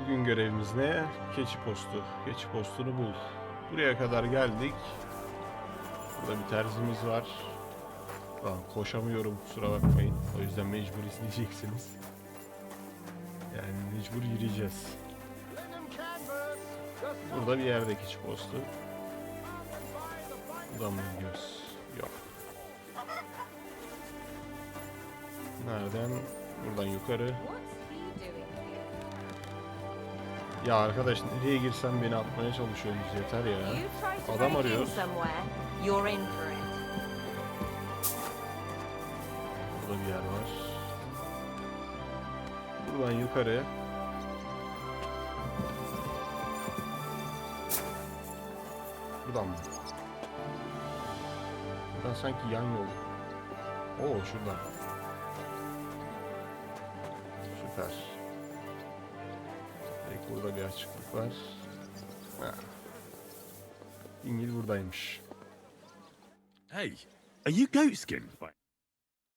Bugün görevimiz ne? Keçi postu. Keçi postunu bul. Buraya kadar geldik. Burada bir terzimiz var. Lan koşamıyorum kusura bakmayın. O yüzden mecbur izleyeceksiniz. Yani mecbur yürüyeceğiz. Burada bir yerde keçi postu. Buradan mı gidiyoruz? Yok. Nereden? Buradan yukarı. Ya arkadaş nereye girsem beni atmaya çalışıyorsunuz yeter ya. Adam arıyor. Burada bir yer var. Buradan yukarı. Buradan mı? Buradan sanki yan yol. Oo şuradan. Süper. Burada bir açıklık var. Ha. İngil buradaymış. Hey, are you goat skin?